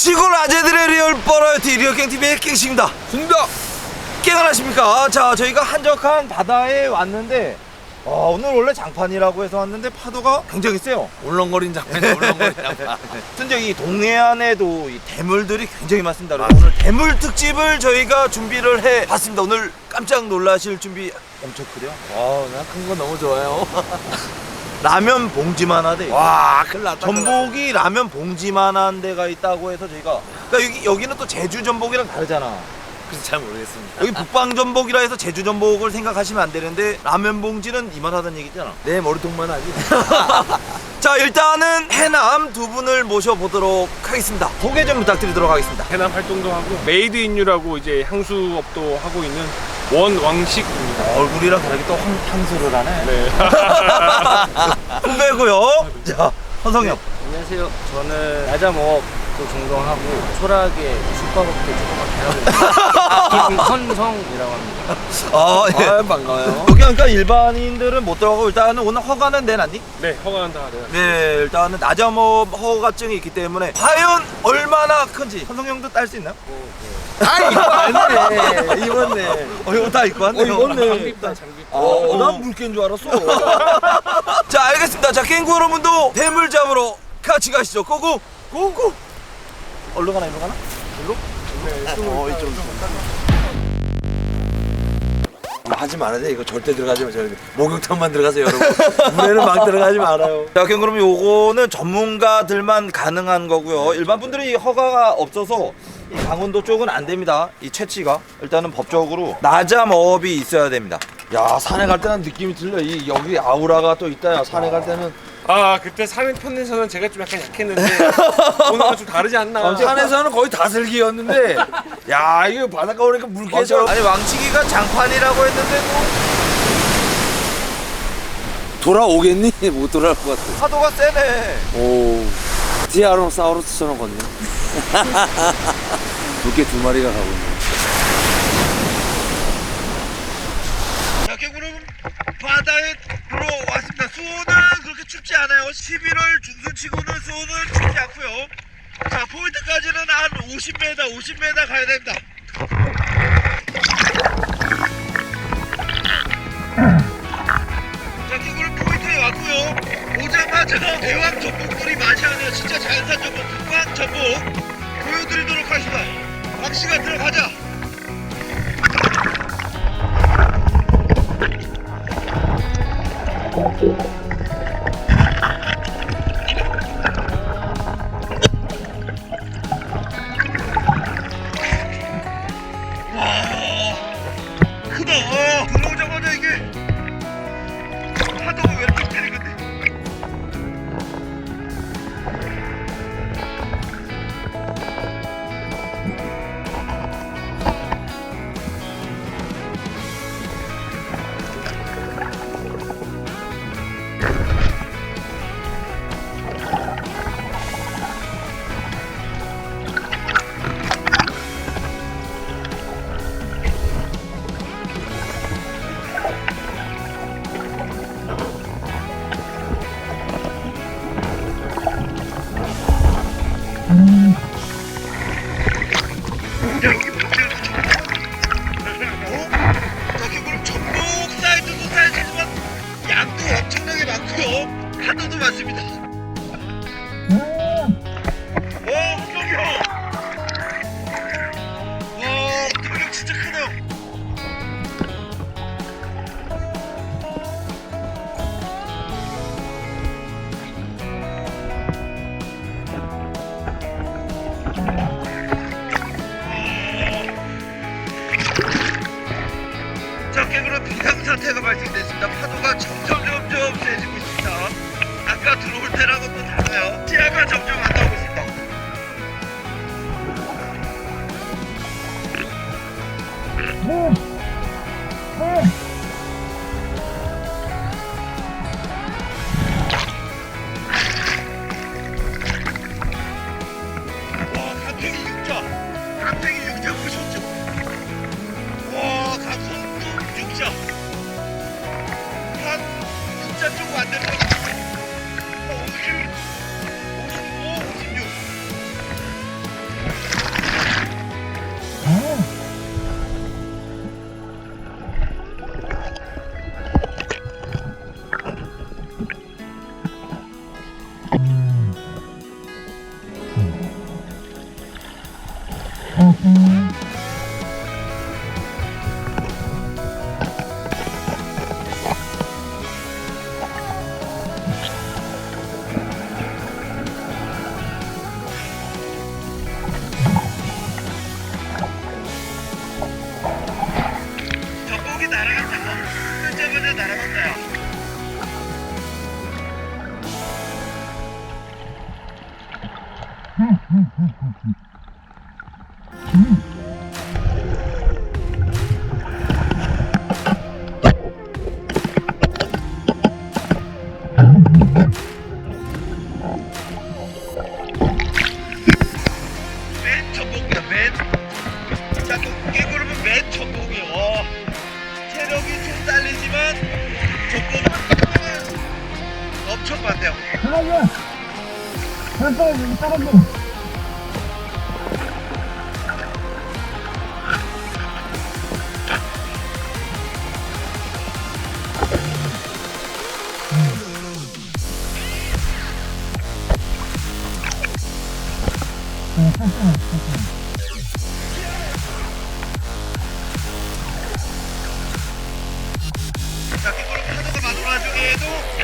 시골 아재들의 리얼 버라이티 리얼깽TV의 깽씨입니다. 준다. 깽하십니까? 자 저희가 한적한 바다에 왔는데 어, 오늘 원래 장판이라고 해서 왔는데 파도가 굉장히 세요. 울렁거린 장면이 울렁거린 장면. 심지어 이 동해안에도 이 대물들이 굉장히 많습니다. 그래서 오늘 대물 특집을 저희가 준비를 해봤습니다. 오늘 깜짝 놀라실 준비 엄청 크죠 와우, 나큰 거 너무 좋아요. 라면 봉지만 하대 와, 큰일 났다. 전복이 라면 봉지만 한 데가 있다고 해서 저희가 그러니까 여기 여기는 또 제주 전복이랑 다르잖아. 그래서 잘 모르겠습니다. 여기 북방 전복이라 해서 제주 전복을 생각하시면 안 되는데 라면 봉지는 이만하다는 얘기잖아. 내 머리통만 하지. 자 일단은 해남 두 분을 모셔보도록 하겠습니다. 소개 좀 부탁드리도록 하겠습니다. 해남 활동도 하고 메이드 인유라고 이제 향수업도 하고 있는 원왕식입니다. 얼굴이랑 다르게 또 황, 향수를 하네. 네. 후배고요. 자 헌성형. 안녕하세요. 저는 야자목 도 종종하고 초락에 숙박업도 조그맣게 하고 있는 김헌성이라고 합니다. 아 예. 아, 반가워요. 여기 그러니까 일반인들은 못 들어가고 일단은 오늘 허가는 내놨니? 네, 허가는 다 내가. 네, 일단은 나자업 허가증이 있기 때문에 과연 얼마나 큰지 현성형도 딸 수 있나요? 아, 이거 아니네. 입었네. 어, 이거 다 입고 어, 왔네요. 입었네. 장비다, 장비. 어, 난 물개인 줄 알았어. 자, 알겠습니다. 자, 깽구 여러분도 대물 잡으러 같이 가시죠. 고고, 고고. 얼로 가나, 일로 가나? 일로? 어, 이쪽. 하지 말아야 돼. 이거 절대 들어가지 마. 저기 목욕탕만 들어가세요, 여러분. 물에는 막 들어가지 말아요. 자, 그럼 요거는 전문가들만 가능한 거고요. 일반 분들이 허가가 없어서 이 강원도 쪽은 안 됩니다. 이 채취가 일단은 법적으로 나자업이 있어야 됩니다. 야, 산에 갈 때는 느낌이 틀려. 이 여기 아우라가 또 있다. 야, 산에 갈 때는 아, 그때 산의 편에서는 제가 좀 약간 약했는데 오늘은 좀 다르지 않나. 어, 산에서는 거의 다슬기였는데 야, 이거 바닷가 오니까 물개처럼 아니 왕치기가 장판이라고 했는데 뭐 돌아오겠니? 못 돌아올 것 같아. 파도가 세네. 오, 티아노사우루스처럼 걷네. 물개 두 마리가 가고 있네. 자, 개구름 바다에 들어왔습니다. 수온은 그렇게 춥지 않아요. 11월 중순치고는 수온은 춥지 않고요. 자, 포인트까지는 한 50m, 50m 가야 됩니다. 자, 개구름 포인트에 왔고요. 오자마자 대왕 전복들이 하네요. 진짜 자연산 전복, 북방 전복 보여드리도록 하겠습니다. 박씨가 들어가자. 크다. 아까 들 엄청 많네요. 자, 그거를 파도가 많은 와중에도 전복이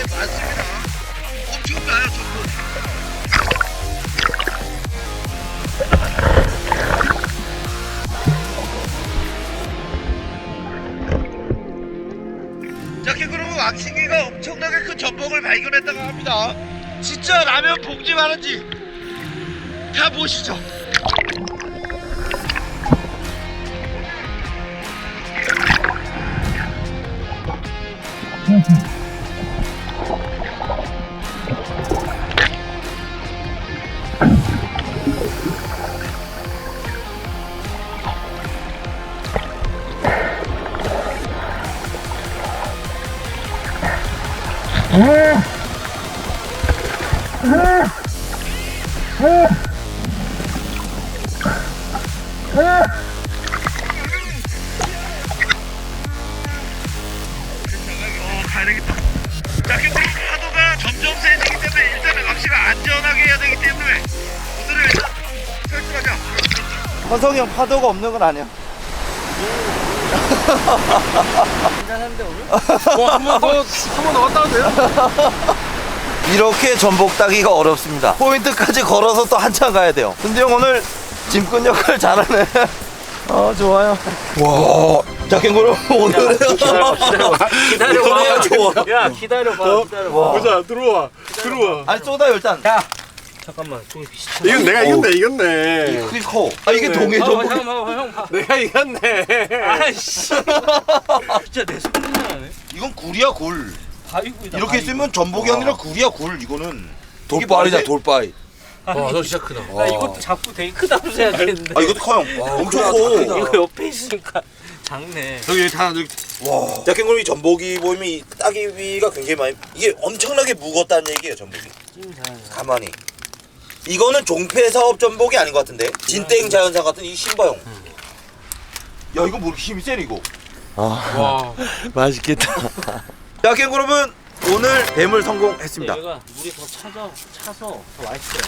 엄청나게 많습니다. 엄청나요, 전복. 자, 그러면 왁싱이가 엄청나게 큰 전복을 발견했다고 합니다. 진짜 라면 봉지 많은지 다 보시죠. 허성이 형 파도가 없는 건 아니야. 한잔한데 오늘? 뭐한번 더, 한번더 갔다 와도 돼요? 이렇게 전복 따기가 어렵습니다. 포인트까지 걸어서 또 한참 가야 돼요. 근데 형 오늘 짐꾼 역할 잘하네. 어 좋아요. 와, 자 캥거루 오늘은 기다려봐. 그래야 좋아. 야 기다려봐. 기다려봐. 보자, 들어와. 들어와. 아니 쏟아요 일단. 야 잠깐만 저기 비슷한. 이건 내가 이겼네, 이겼네. 크게 커. 아 이게 동해 어, 전복. 형, 형, 형 봐. 내가 이겼네. 아이씨. 진짜 내 손이네. 이건 굴이야 굴. 바위구이다. 이렇게 바위구. 쓰면 전복이 아니라 굴이야 굴. 이거는. 돌바위다 이게 돌바위. 아니, 와, 너 진짜 크다. 나 이것도 잡고 되게 크다고 생각했는데. 아 이것도 커 형. 와, 엄청 크다, 커. 크다. 이거 옆에 있으니까 작네. 저기 다, 저기. 와. 자 캥거루 이 전복이 보이면 이 따기비가 굉장히 많이 이게 엄청나게 무겁다는 얘기예요 전복이. 잘. 가만히. 이거는 종폐 사업 전복이 아닌 것 같은데 진땡 자연산 같은 이 신바용. 야 이거 뭐 이렇게 힘이 세니 이거. 와. 맛있겠다. 자 캥거루분 오늘 뱀을 성공했습니다. 얘가 물이 더 차서 차서 더 맛있어요.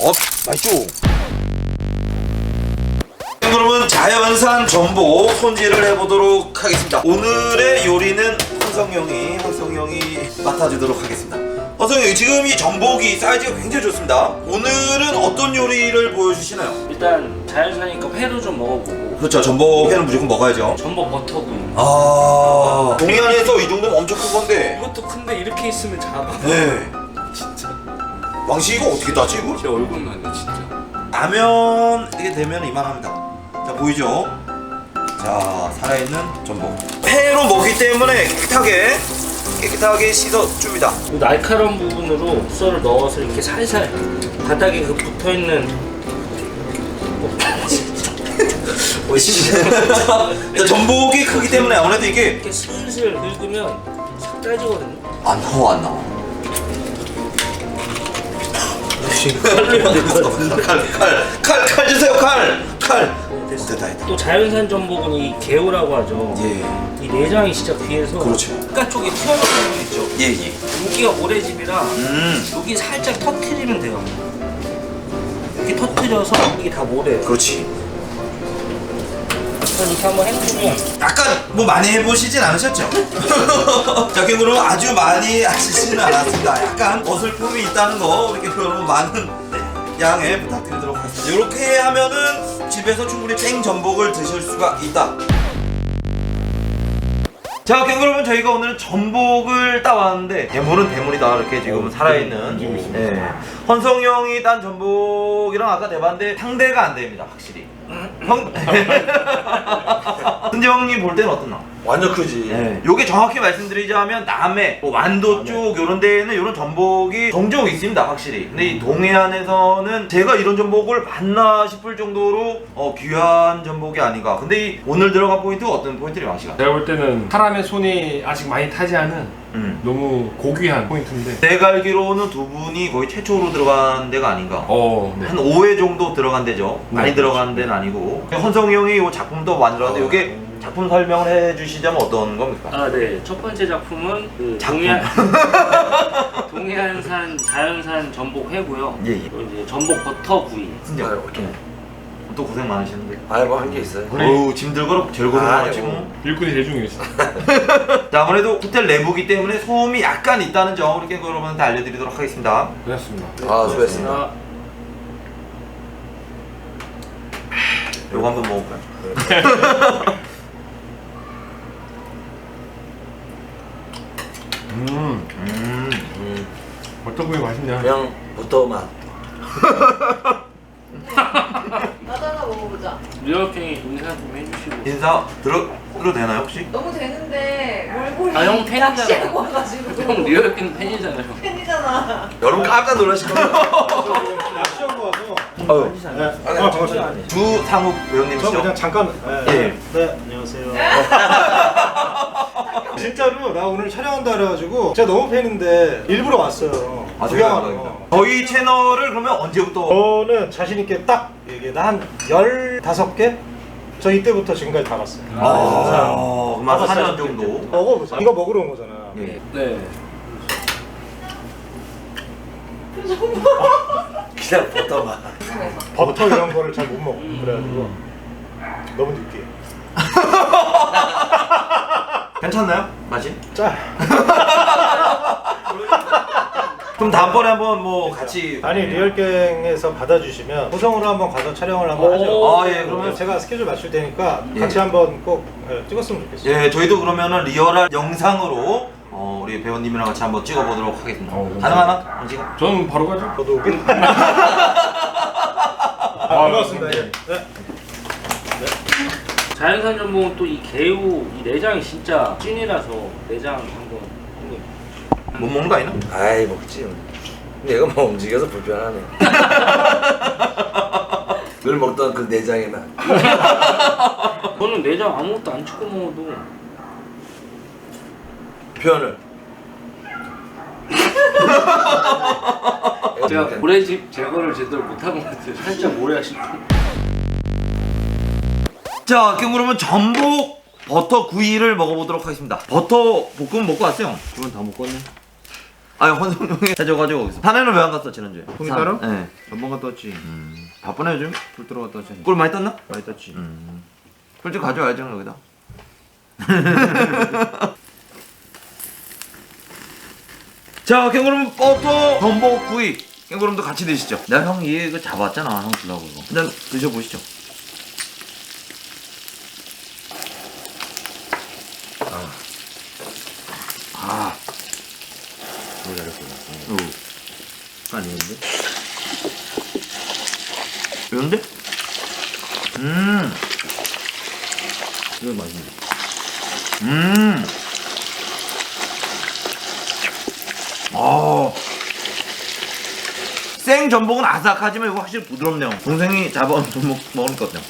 어 맛있죠. 그러면 자연산 전복 손질을 해보도록 하겠습니다. 오늘의 요리는 황성형이 황성형이 맡아주도록 하겠습니다. 황성형 지금 이 전복이 사이즈가 굉장히 좋습니다. 오늘은 어떤 요리를 보여주시나요? 일단 자연산이니까 회로 좀 먹어보고 그렇죠 전복 회는 무조건 먹어야죠. 전복 버터구이. 아 동해안에서 이 정도면 엄청 큰 건데. 이것도 큰데 이렇게 있으면 작아. 네. 진짜. 왕씨 이거 어떻게 따지 이거? 제 얼굴만 해, 진짜. 라면 이게 되면 이만합니다. 자 보이죠? 자 살아있는 전복. 회로 먹기 때문에 깨끗하게 깨끗하게 씻어줍니다. 이 날카로운 부분으로 썰을 넣어서 이렇게 살살 바닥에 그 붙어 있는 자, 전복이 크기 때문에 아무래도 이게 이렇게 슬슬 긁으면 싹 따지거든요. 안 나와 안 나와. 칼칼칼 칼 칼 주세요 칼 칼. 됐다. 또 자연산 전복은 이 개오라고 하죠. 예. 이 내장이 진짜 귀해서 그렇죠. 끝가 쪽에 튀어나오는 거 있죠. 예 예. 여기가 모래집이라 음. 여기 살짝 터트리면 돼요. 이렇게 터트려서 이게 다 모래요. 그렇지. 이렇게 한번 약간 뭐 많이 해보시진 않으셨죠? 자, 그럼 아주 많이 하시지는 않았습니다. 약간 어설픔이 있다는 거 이렇게 여러분 많은 양해 부탁드리도록 하겠습니다. 이렇게 하면은 집에서 충분히 생 전복을 드실 수가 있다. 자, 캥거루분 저희가 오늘 전복을 따왔는데 대물은 대물이다 이렇게 지금 살아있는 예. 헌성 형이 딴 전복이랑 아까 대봤는데 상대가 안 됩니다 확실히 형 승재 형님 볼 때는 어떻나? 완전 크지. 네. 요게 정확히 말씀드리자면 남해, 뭐 완도 쪽 요런 데에는 요런 전복이 종종 있습니다 확실히 근데 이 동해안에서는 제가 이런 전복을 봤나 싶을 정도로 어, 귀한 전복이 아닌가 근데 이 오늘 들어간 포인트가 어떤 포인트를 마시가? 제가 볼 때는 사람의 손이 아직 많이 타지 않은 음. 너무 고귀한 포인트인데. 내가 알기로는 두 분이 거의 최초로 들어간 데가 아닌가 어, 네. 한 5회 정도 들어간 데죠. 많이 네, 들어간 데는 아니고. 헌성이 형이 이 작품도 만들었는데 이게 작품 설명을 해주시자면 어떤 겁니까? 아, 네. 첫 번째 작품은 그 작품. 동해안 동해안산 자연산 전복 회고요. 예, 예. 그리고 이제 전복 버터 구이. 진짜 아유, 또 고생 많으시는데. 아이 뭐 한 게 있어요. 어우 짐 들고 제일 고생하지 아이고. 뭐. 일꾼이 제일 중요했어. 자 아무래도 호텔 내부기 때문에 소음이 약간 있다는 점 이렇게 여러분한테 알려드리도록 하겠습니다. 고맙습니다. 아 수고했습니다. 아, 요거 한번 먹어볼까요? 음, 음. 버터구이 맛있냐? 그냥 버터 맛. 먹어보자. 리얼팽이 인사 좀 해주시고. 인사 들어 들어도 되나요 혹시? 너무 되는데 몰골이 아, 형 팬이잖아. 낚시하고 와가지고 형 리얼팽 팬이잖아요. 팬이잖아. 여러분 깜짝 놀라실 겁니다. 어유 네. 아, 반갑습니다. 주상욱 저 배우님이시죠? 그냥 잠깐. 네, 예. 네, 안녕하세요. 진짜로 나 오늘 촬영한다 그래가지고 제가 너무 팬인데 일부러 왔어요. 아 제가 구경하러. 저희 채널을 그러면 언제부터? 저는 자신 있게 딱 얘기해. 나한 15개? 저 이때부터 지금까지 다 봤어요. 아, 그럼 한 봐봤어요. 4년 정도. 먹어보자. 이거 먹으러 온 거잖아. 예. 네. 그냥 버터 맛. 버터 이런 거를 잘 못 먹어. 그래가지고 너무 느끼해. 괜찮나요? 맛이? 짜. 그럼 다음번에 한번 뭐 같이 아니 리얼갱에서 받아주시면 호성으로 한번 가서 촬영을 한번 하죠. 아, 예, 그러면- 제가 스케줄 맞출 테니까 예. 같이 한번 꼭 예, 찍었으면 좋겠어요. 예, 저희도 그러면은 리얼한 영상으로 어, 우리 배우님이랑 같이 한번 찍어보도록 하겠습니다. 어, 가능하나? 지금? 저는 바로 가죠. 저도 오긴. 아, 반갑습니다. 예. 네. 자연산 전복은 또 이 개우 이 내장이 진짜 찐이라서 내장 한번 못 먹는 거 아니나? 아이 먹지. 얘가 뭐 움직여서 불편하네. 늘 먹던 그 내장의 맛. 저는 내장 아무것도 안 찍고 먹어도 표현을. 제가 고래집 제거를 제대로 못한 것 같아요. 살짝 모래하시고. 자, 그럼 그러면 전복 버터 구이를 먹어보도록 하겠습니다. 버터 볶음 먹고 왔어요. 이건 다 먹었네. 아니, 헌성 형이 해줘가지고 거기서. 산에는 왜 안 갔어, 지난주에? 형이 따로? 네. 전번 갔다 왔지. 바쁘네, 요즘? 불 들어갔다 왔지. 꿀 많이 땄나? 많이 땄지. 솔직히 가져와야죠, 여기다. 자, 캥거룸 버터 전복 구이. 캥거룸도 같이 드시죠. 내가 형 이거 잡았잖아, 형 주려고 이거. 일단 드셔보시죠. 너무 잘했어. 어. 아니는데? 이런데? 음. 이거 맛있네. 음. 어. 생 전복은 아삭하지만 이거 확실히 부드럽네요. 동생이 잡아온 전복 먹으니까 어때요?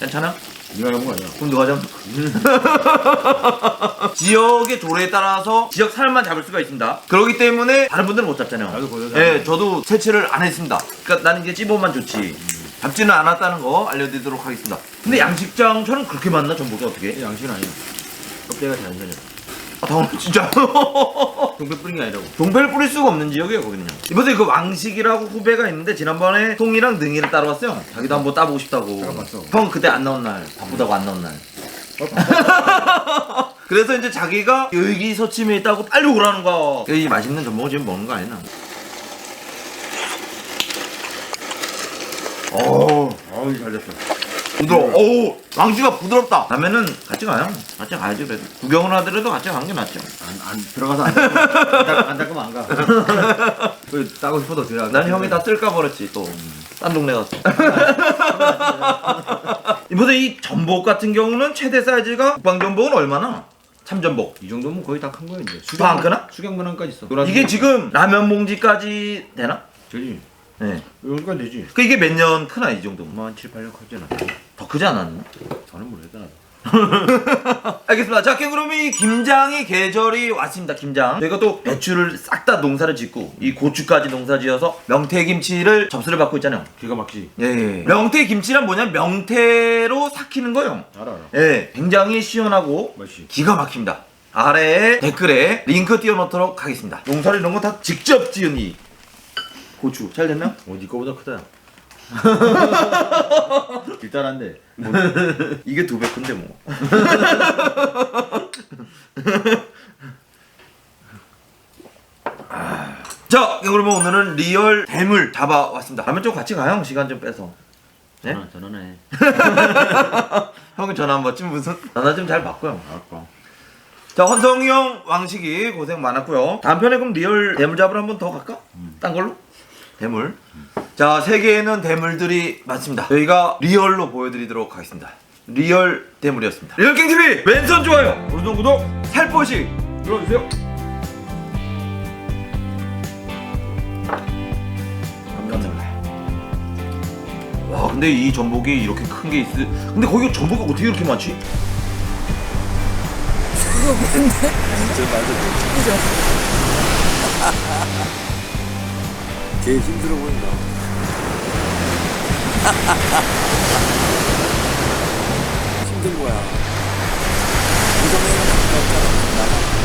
괜찮아? 네가 해본 거 아니야? 그럼 누가 잡? 지역의 조례에 따라서 지역 살만 잡을 수가 있습니다. 그렇기 때문에 다른 분들은 못 잡잖아요. 나도 거기서 예, 저도 채취를 안 했습니다. 그러니까 나는 이제 찝어만 좋지. 잡지는 않았다는 거 알려드리도록 하겠습니다. 근데 양식장처럼 그렇게 많나 전복이 어떻게? 양식은 아니야. 껍데기가 자연산이야. 아 당연 진짜. 동백 뿌린 게 아니라고. 동배를 뿌릴 수가 없는 지역이에요 거기는요 이번에 그 왕식이라고 후배가 있는데 지난번에 송이랑 능이를 따라왔어요. 자기도 한번 따보고 싶다고. 따라봤어. 형 그때 안 나온 날. 바쁘다고 안 나온 날. 그래서 이제 자기가 의기소침해 있다고 빨리 오라는 거야. 이 맛있는 전복을 지금 먹는 거 아니나. 오 어우 잘 됐어. 부드러워 오 왕지가 부드럽다 라면은 같이 가요 같이 가야지 그래도 구경을 하더라도 같이 가는 게 낫죠 안, 안 들어가서 안, 안, 안 닦으면 안 가. 그 따고 싶어도 그냥. 난 형이 다 쓸까 버렸지 또 딴 동네 가서 이번에 이 전복 같은 경우는 최대 사이즈가 국방 전복은 얼마나? 참전복 이 정도면 거의 다 큰 거야 이제. 더안 크나? 수경문항까지 있어. 이게 지금 라면 봉지까지 되나? 되지. 네. 여기까지 되지. 그 이게 몇 년 크나 이 정도? 뭐한 7, 8년 크지 않아. 더 크지 않았나? 저는 모르겠다. 알겠습니다. 자, 그럼 이 김장의 계절이 왔습니다. 김장. 저희가 또 배추를 싹 다 농사를 짓고 이 고추까지 농사지어서 명태김치를 접수를 받고 있잖아요. 기가 막히지. 예, 예. 명태김치란 뭐냐? 명태로 삭히는 거요. 알아 알아. 예, 굉장히 시원하고 맛있지. 기가 막힙니다. 아래에 댓글에 링크 띄워놓도록 하겠습니다. 농사를 이런 거 다 직접 지은 이 고추 잘 됐나? 어 네 거보다 크다. 일단한데. 이게 두 배 큰데 뭐. 아. 자, 그러면 오늘은 리얼 뱀을 잡아왔습니다. 라면 좀 같이 가요, 시간 좀 빼서. 네? 전화 전화네. 형은 전화 한 번쯤 무슨 전화 좀 잘 받고요. 알았고. 자, 헌성이 형 왕식이 고생 많았고요. 다음 편에 그럼 리얼 대물 잡으러 한 번 더 갈까? 딴 걸로? 대물. 자, 세계에는 대물들이 많습니다. 저희가 리얼로 보여드리도록 하겠습니다. 리얼 대물이었습니다. 리얼 갱TV 왼손 좋아요, 오른손 구독, 살포시 눌러주세요. 감사합니다. 와, 근데 이 전복이 이렇게 큰 게 있어. 근데 거기 전복이 어떻게 이렇게 많지? 제일 힘들어 보인다. 힘든 거야. 없잖아. 나가.